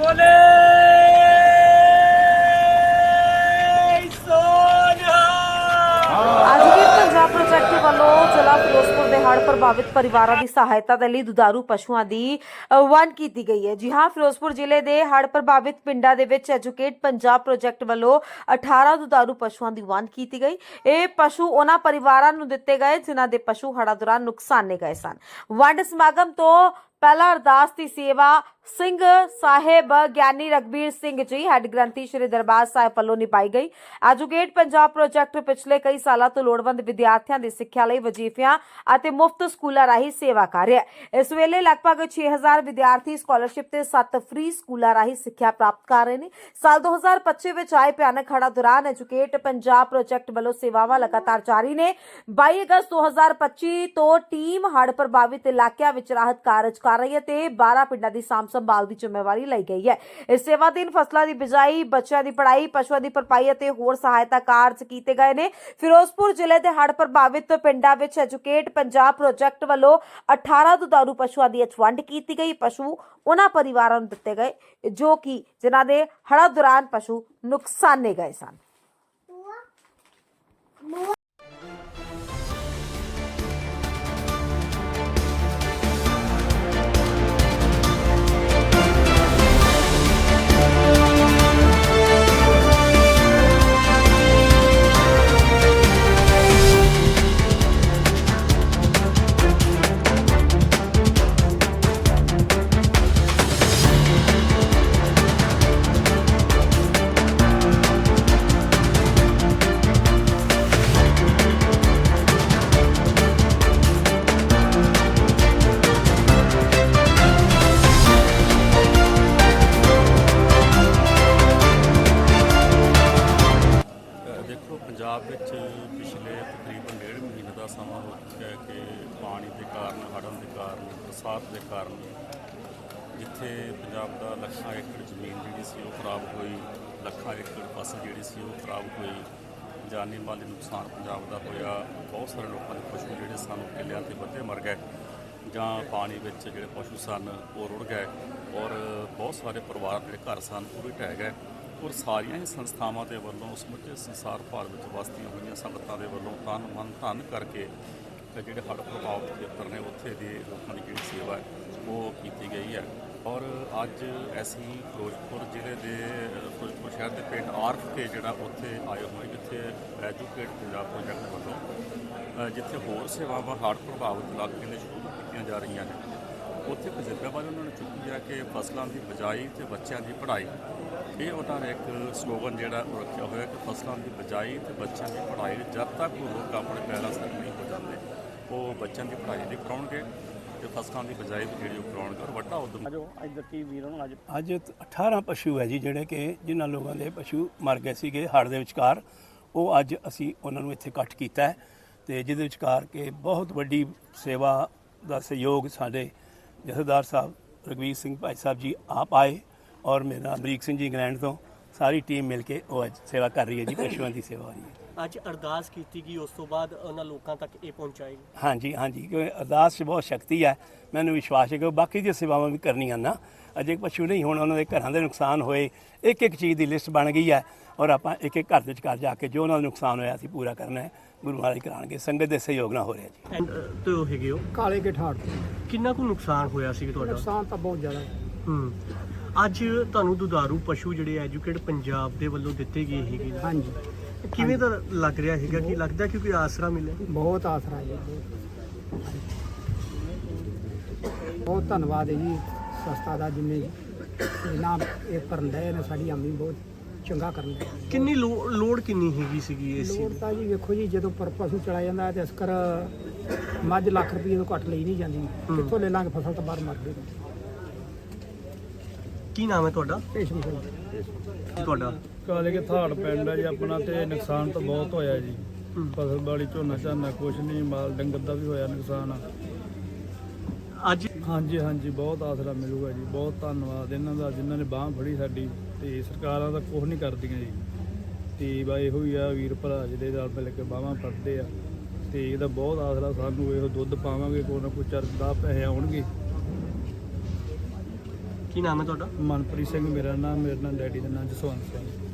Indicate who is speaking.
Speaker 1: ਬੋਲੇ ਸੋਨਿਆ
Speaker 2: ਅਜੀਤ ਪੰਜਾਬ ਪ੍ਰੋਜੈਕਟ ਵੱਲੋਂ ਜ਼ਿਲ੍ਹਾ ਫਿਰੋਜ਼ਪੁਰ ਦੇ ਹੜ੍ਹ ਪ੍ਰਭਾਵਿਤ ਪਰਿਵਾਰਾਂ ਦੀ ਸਹਾਇਤਾ ਦੇ ਲਈ ਦੁਧਾਰੂ ਪਸ਼ੂਆਂ ਦੀ ਵੰਡ ਕੀਤੀ ਗਈ ਹੈ। ਜੀ ਹਾਂ, ਫਿਰੋਜ਼ਪੁਰ ਜ਼ਿਲ੍ਹੇ ਦੇ ਹੜ੍ਹ ਪ੍ਰਭਾਵਿਤ ਪਿੰਡਾਂ ਦੇ ਵਿੱਚ ਐਜੂਕੇਟ ਪੰਜਾਬ ਪ੍ਰੋਜੈਕਟ ਵੱਲੋਂ 18 ਦੁਧਾਰੂ ਪਸ਼ੂਆਂ ਦੀ ਵੰਡ ਕੀਤੀ ਗਈ। ਇਹ ਪਸ਼ੂ ਉਹਨਾਂ ਪਰਿਵਾਰਾਂ ਨੂੰ ਦਿੱਤੇ ਗਏ, ਜਿਨ੍ਹਾਂ ਦੇ ਪਸ਼ੂ ਹੜ੍ਹਾਂ ਦੌਰਾਨ ਨੁਕਸਾਨੇ ਗਏ ਸਨ। ਵੰਡ ਸਮਾਗਮ ਤੋਂ ਪਹਿਲਾ ਅਰਦਾਸ ਦੀ ਸੇਵਾ ਸਿੰਘ ਸਾਹਿਬ ਗਿਆਨੀ ਰਗਬੀਰ ਸਿੰਘ ਜੀ, ਹੈੱਡ ਗ੍ਰੰਥੀ ਸ਼੍ਰੀ ਦਰਬਾਰ ਸਾਹਿਬ ਵੱਲੋਂ ਨਿਭਾਈ ਗਈ। ਐਜੂਕੇਟ ਪੰਜਾਬ ਪ੍ਰੋਜੈਕਟ ਪਿਛਲੇ ਕਈ ਸਾਲਾਂ ਤੋਂ ਲੋੜਵੰਦ ਵਿਦਿਆਰਥੀਆਂ ਦੀ ਸਿੱਖਿਆ ਲਈ ਵਜ਼ੀਫਿਆਂ ਅਤੇ ਮੁਫਤ ਸਕੂਲਾਂ ਰਾਹੀਂ ਸੇਵਾ ਕਰ ਰਿਹਾ ਹੈ। ਇਸ ਵੇਲੇ ਲਗਭਗ 6000 ਵਿਦਿਆਰਥੀ ਸਕਾਲਰਸ਼ਿਪ ਤੇ 7 ਫ੍ਰੀ ਸਕੂਲਾਂ ਰਾਹੀਂ ਸਿੱਖਿਆ ਪ੍ਰਾਪਤ ਕਰ ਰਹੇ ਨੇ। ਸਾਲ 2025 ਵਿੱਚ ਆਏ ਭਿਆਨਕ ਹੜ੍ਹਾਂ ਦੌਰਾਨ ਐਜੂਕੇਟ ਪੰਜਾਬ ਪ੍ਰੋਜੈਕਟ ਵੱਲੋਂ ਸੇਵਾਵਾਂ ਲਗਾਤਾਰ ਜਾਰੀ ਨੇ। 22 ਅਗਸਤ 2025 ਤੋਂ ਟੀਮ ਹੜ ਪ੍ਰਭਾਵਿਤ ਇਲਾਕਿਆਂ ਵਿੱਚ ਰਾਹਤ ਕਾਰਜ ਕਰ ਰਹੀ ਹੈ ਤੇ 12 ਪਿੰਡਾਂ ਦੀ ਸਾਂਭ ਸੰਭਾਲ ਦੀ ਜ਼ਿੰਮੇਵਾਰੀ ਲਈ ਗਈ ਹੈ। ਇਸ ਸੇਵਾ ਦਿਨ ਫਸਲਾਂ ਦੀ ਬਿਜਾਈ, ਬੱਚਿਆਂ ਦੀ ਪੜ੍ਹਾਈ, ਪਸ਼ੂਆਂ ਦੀ ਭਰਪਾਈ ਅਤੇ ਹੋਰ ਸਹਾਇਤਾ ਕਾਰਜ ਕੀਤੇ ਗਏ ਨੇ। ਫਿਰੋਜ਼ਪੁਰ ਜ਼ਿਲ੍ਹੇ ਦੇ ਹੜ੍ਹ ਪ੍ਰਭਾਵਿਤ ਪਿੰਡਾਂ ਵਿੱਚ ਐਜੂਕੇਟ ਪੰਜਾਬ ਪ੍ਰੋਜੈਕਟ ਵੱਲੋਂ 18 ਦੁਧਾਰੂ ਪਸ਼ੂਆਂ ਦੀ ਵੰਡ ਕੀਤੀ ਗਈ। ਪਸ਼ੂ ਉਹਨਾਂ ਪਰਿਵਾਰਾਂ ਨੂੰ ਦਿੱਤੇ ਗਏ, ਜੋ ਕਿ ਜਿਨ੍ਹਾਂ ਦੇ ਹੜ੍ਹਾਂ ਦੌਰਾਨ ਪਸ਼ੂ ਨੁਕਸਾਨੇ ਗਏ ਸਨ।
Speaker 3: ਪੰਜਾਬ ਵਿੱਚ ਪਿਛਲੇ ਤਕਰੀਬਨ ਡੇਢ ਮਹੀਨੇ ਦਾ ਸਮਾਂ ਹੋ ਚੁੱਕਾ ਹੈ ਕਿ ਪਾਣੀ ਦੇ ਕਾਰਨ, ਹੜ੍ਹਾਂ ਦੇ ਕਾਰਨ, ਬਰਸਾਤ ਦੇ ਕਾਰਨ ਜਿੱਥੇ ਪੰਜਾਬ ਦਾ ਲੱਖਾਂ ਏਕੜ ਜ਼ਮੀਨ ਜਿਹੜੀ ਸੀ ਉਹ ਖਰਾਬ ਹੋਈ, ਲੱਖਾਂ ਏਕੜ ਫਸਲ ਜਿਹੜੀ ਸੀ ਉਹ ਖਰਾਬ ਹੋਈ, ਜਾਨੀ ਮਾਲੀ ਨੁਕਸਾਨ ਪੰਜਾਬ ਦਾ ਹੋਇਆ, ਬਹੁਤ ਸਾਰੇ ਲੋਕਾਂ ਦੇ ਪਸ਼ੂ ਜਿਹੜੇ ਸਾਨੂੰ ਕਿੱਲਿਆਂ ਤੇ ਵੱਧੇ ਮਰ ਗਏ ਜਾਂ ਪਾਣੀ ਵਿੱਚ ਜਿਹੜੇ ਪਸ਼ੂ ਸਨ ਉਹ ਰੁੜ ਗਏ ਔਰ ਬਹੁਤ ਸਾਰੇ ਪਰਿਵਾਰ ਜਿਹੜੇ ਘਰ ਸਨ ਉਹ ਵੀ ਢਹਿ ਗਏ। ਔਰ ਸਾਰੀਆਂ ਹੀ ਸੰਸਥਾਵਾਂ ਦੇ ਵੱਲੋਂ ਸਮੁੱਚੇ ਸੰਸਾਰ ਭਰ ਵਿੱਚ ਵਸਦੀਆਂ ਹੋਈਆਂ ਸੰਗਤਾਂ ਦੇ ਵੱਲੋਂ ਤਨ ਮਨ ਧਨ ਕਰਕੇ ਤੇ ਜਿਹੜੇ ਹੜ੍ਹ ਪ੍ਰਭਾਵਿਤ ਖੇਤਰ ਨੇ ਉੱਥੇ ਦੇ ਲੋਕਾਂ ਦੀ ਜਿਹੜੀ ਸੇਵਾ ਹੈ, ਉਹ ਕੀਤੀ ਗਈ ਹੈ। ਔਰ ਅੱਜ ਅਸੀਂ ਫਿਰੋਜ਼ਪੁਰ ਜ਼ਿਲ੍ਹੇ ਦੇ ਫਿਰੋਜ਼ਪੁਰ ਸ਼ਹਿਰ ਦੇ ਪਿੰਡ ਆਰਫ ਕੇ ਜਿਹੜਾ ਉੱਥੇ ਆਏ ਹੋਏ, ਜਿੱਥੇ ਐਜੂਕੇਟ ਪੰਜਾਬ ਪ੍ਰੋਜੈਕਟ ਵੱਲੋਂ ਜਿੱਥੇ ਹੋਰ ਸੇਵਾਵਾਂ, ਹੜ੍ਹ ਪ੍ਰਭਾਵਿਤ ਇਲਾਕੇ ਦੇ ਸ਼ੁਰੂ ਕੀਤੀਆਂ ਜਾ ਰਹੀਆਂ ਨੇ ਉੱਥੇ ਜ਼ਿੰਮੇਵਾਰੀ ਉਹਨਾਂ ਨੇ ਚੁੱਕੀ ਹੈ ਕਿ ਫਸਲਾਂ ਦੀ ਬਜਾਈ ਤੇ ਬੱਚਿਆਂ ਦੀ ਪੜ੍ਹਾਈ। ਇਹ ਉਹਨਾਂ ਨੇ ਇੱਕ ਸਲੋਗਨ ਜਿਹੜਾ ਉਹ ਰੱਖਿਆ ਹੋਇਆ ਕਿ ਫਸਲਾਂ ਦੀ ਬਜਾਈ ਤੇ ਬੱਚਿਆਂ ਦੀ ਪੜ੍ਹਾਈ ਜਦ ਤੱਕ ਉਹ ਲੋਕ ਆਪਣੇ ਪੈਰਾਂ ਸਿਰ ਨਹੀਂ ਹੋ ਜਾਂਦੇ ਉਹ ਬੱਚਿਆਂ ਦੀ ਪੜ੍ਹਾਈ ਨਹੀਂ ਕਰਾਉਣਗੇ ਤੇ ਫਸਲਾਂ ਦੀ ਬਜਾਈ ਵੀ ਜਿਹੜੀ ਉਹ ਕਰਾਉਣਗੇ। ਔਰ ਵੱਡਾ ਉਦਮ
Speaker 4: ਅਜੋ ਇੱਧਰ ਕੀ ਵੀਰਾਂ ਨੂੰ ਅੱਜ
Speaker 5: ਅੱਜ 18 ਪਸ਼ੂ ਹੈ ਜੀ ਜਿਹੜੇ ਕਿ ਜਿਨ੍ਹਾਂ ਲੋਕਾਂ ਦੇ ਪਸ਼ੂ ਮਰ ਗਏ ਸੀਗੇ ਹੜ੍ਹ ਦੇ ਵਿਚਕਾਰ। ਉਹ ਅੱਜ ਅਸੀਂ ਉਹਨਾਂ ਨੂੰ ਇੱਥੇ ਇਕੱਠ ਕੀਤਾ ਹੈ ਤੇ ਜਿਹਦੇ ਵਿਚਕਾਰ ਕਿ ਬਹੁਤ ਵੱਡੀ ਸੇਵਾ ਦਾ ਸਹਿਯੋਗ ਸਾਡੇ ਜਥੇਦਾਰ ਸਾਹਿਬ ਰਗਵੀਰ ਸਿੰਘ ਭਾਈ ਸਾਹਿਬ ਜੀ ਆਪ ਆਏ ਔਰ ਮੇਰਾ ਅਮਰੀਕ ਸਿੰਘ ਜੀ ਇੰਗਲੈਂਡ ਤੋਂ ਸਾਰੀ ਟੀਮ ਮਿਲ ਕੇ ਉਹ ਅੱਜ ਸੇਵਾ ਕਰ ਰਹੀ ਹੈ ਜੀ, ਪਸ਼ੂਆਂ ਦੀ ਸੇਵਾ ਹੋ ਰਹੀ ਹੈ।
Speaker 4: ਅੱਜ ਅਰਦਾਸ ਕੀਤੀ ਗਈ ਉਸ ਤੋਂ ਬਾਅਦ ਉਹਨਾਂ ਲੋਕਾਂ ਤੱਕ ਇਹ ਪਹੁੰਚਾਏਗੀ
Speaker 5: ਹਾਂਜੀ ਹਾਂਜੀ ਕਿਉਂਕਿ ਅਰਦਾਸ 'ਚ ਬਹੁਤ ਸ਼ਕਤੀ ਹੈ। ਮੈਨੂੰ ਵਿਸ਼ਵਾਸ ਹੈ ਕਿ ਉਹ ਬਾਕੀ ਦੀਆਂ ਸੇਵਾਵਾਂ ਵੀ ਕਰਨੀਆਂ ਨਾ। ਅਜੇ ਪਸ਼ੂ ਨਹੀਂ ਹੁਣ ਉਹਨਾਂ ਦੇ ਘਰਾਂ ਦੇ ਨੁਕਸਾਨ ਹੋਏ ਇੱਕ ਇੱਕ ਚੀਜ਼ ਦੀ ਲਿਸਟ ਬਣ ਗਈ ਹੈ ਔਰ ਆਪਾਂ ਇੱਕ ਇੱਕ ਘਰ ਦੇ ਵਿਚਕਾਰ ਜਾ ਕੇ ਜੋ ਉਹਨਾਂ ਦਾ ਨੁਕਸਾਨ ਹੋਇਆ ਅਸੀਂ ਪੂਰਾ ਕਰਨਾ ਹੈ। ਗੁਰੂ ਮਹਾਰਾਜ ਕਰਾਣਗੇ ਸੰਗਤ ਦੇ ਸਹਿਯੋਗ ਨਾਲ ਹੋ ਰਿਹਾ ਜੀ।
Speaker 4: ਐਂਡ ਤੋਂ ਹੈਗੇ ਹੋ?
Speaker 6: ਕਾਲੇ ਕੇ ਠਾੜ ਤੋਂ
Speaker 4: ਕਿੰਨਾ ਕੁ ਨੁਕਸਾਨ ਹੋਇਆ ਸੀ ਤੁਹਾਡਾ?
Speaker 6: ਨੁਕਸਾਨ ਤਾਂ ਬਹੁਤ ਜ਼ਿਆਦਾ ਹੈ।
Speaker 4: ਹੂੰ। ਅੱਜ ਤੁਹਾਨੂੰ ਦੁਧਾਰੂ ਪਸ਼ੂ ਜਿਹੜੇ ਐਜੂਕੇਟ ਪੰਜਾਬ ਦੇ ਵੱਲੋਂ ਦਿੱਤੇ ਗਏ ਹੈਗੇ।
Speaker 6: ਹਾਂਜੀ।
Speaker 4: ਕਿਵੇਂ ਦਾ ਲੱਗ ਰਿਹਾ ਹੈਗਾ ਕਿ ਲੱਗਦਾ ਕਿ ਕੋਈ ਆਸਰਾ ਮਿਲਿਆ?
Speaker 6: ਬਹੁਤ ਆਸਰਾ ਜੀ। ਬਹੁਤ ਧੰਨਵਾਦ ਹੈ ਜੀ ਸੰਸਥਾ ਦਾ ਜਿੰਨੇ ਇਹਨਾਂ ਇਹ ਕਰਨ ਦੇ ਨੇ ਸਾਡੀ ਆਮੀ ਬਹੁਤ ਚੰਗਾ ਕਰਨ ਦੇ
Speaker 4: ਕਿੰਨੀ ਲੋ- ਲੋੜ ਕਿੰਨੀ ਹੈਗੀ ਸੀਗੀ ਇਸ
Speaker 6: ਲੋੜ ਤਾਂ ਜੀ ਵੇਖੋ ਜੀ ਜਦੋਂ ਪਰ ਪਸ਼ੂ ਚਲਾ ਜਾਂਦਾ ਹੈ ਤੇ ਅਸਕਰ ਮੱਝ ਲੱਖ ਰੁਪਏ ਤੋਂ ਘੱਟ ਲਈ ਨਹੀਂ ਜਾਂਦੀ। ਕਿੱਥੋਂ ਲੈ ਲਾਂਗੇ ਫਸਲ ਤਾਂ ਬਾਹਰ ਮਰ ਗਈ?
Speaker 4: ਕੀ ਨਾਮ ਹੈ ਤੁਹਾਡਾ?
Speaker 6: ਪੇਸ਼ਮੀ ਸਿੰਘ।
Speaker 4: ਤੁਹਾਡਾ?
Speaker 7: ਕਾਲੇ ਕੇ ਥਾੜ ਪਿੰਡ ਹੈ ਜੀ ਆਪਣਾ ਤੇ ਨੁਕਸਾਨ ਤਾਂ ਬਹੁਤ ਹੋਇਆ ਜੀ। ਫਸਲ ਬਾੜੀ ਝੋਨਾ ਝਾਨਾ ਕੁਛ ਨਹੀਂ ਮਾਲ ਡੰਗਰ ਦਾ ਵੀ ਹੋਇਆ ਨੁਕਸਾਨ
Speaker 4: ਅੱਜ
Speaker 7: ਹਾਂਜੀ ਹਾਂਜੀ ਬਹੁਤ ਆਸਰਾ ਮਿਲੂਗਾ ਜੀ ਬਹੁਤ ਧੰਨਵਾਦ ਇਹਨਾਂ ਦਾ ਜਿਨ੍ਹਾਂ ਨੇ ਬਾਹ ਫੜੀ ਸਾਡੀ ਤੇ ਸਰਕਾਰਾਂ ਤਾਂ ਕੁਝ ਨਹੀਂ ਕਰਦੀਆਂ ਜੀ। ਤੇ ਬਾ ਇਹੋ ਹੀ ਆ ਵੀਰ ਭਰਾ ਜਿਹਦੇ ਨਾਲ ਮਿਲ ਕੇ ਬਾਹਾਂ ਫੜਦੇ ਆ ਤੇ ਇਹਦਾ ਬਹੁਤ ਆਸਰਾ ਸਾਨੂੰ ਇਹੋ ਦੁੱਧ ਪਾਵਾਂਗੇ ਕੋਈ ਨਾ ਕੋਈ ਚਰ ਦਾ ਪੈਸੇ ਆਉਣਗੇ।
Speaker 4: ਕੀ ਨਾਮ ਹੈ ਤੁਹਾਡਾ?
Speaker 7: ਮਨਪ੍ਰੀਤ ਸਿੰਘ ਮੇਰਾ ਨਾਮ, ਮੇਰੇ ਨਾਲ ਡੈਡੀ ਦਾ ਨਾਮ ਜਸਵੰਤ ਸਿੰਘ।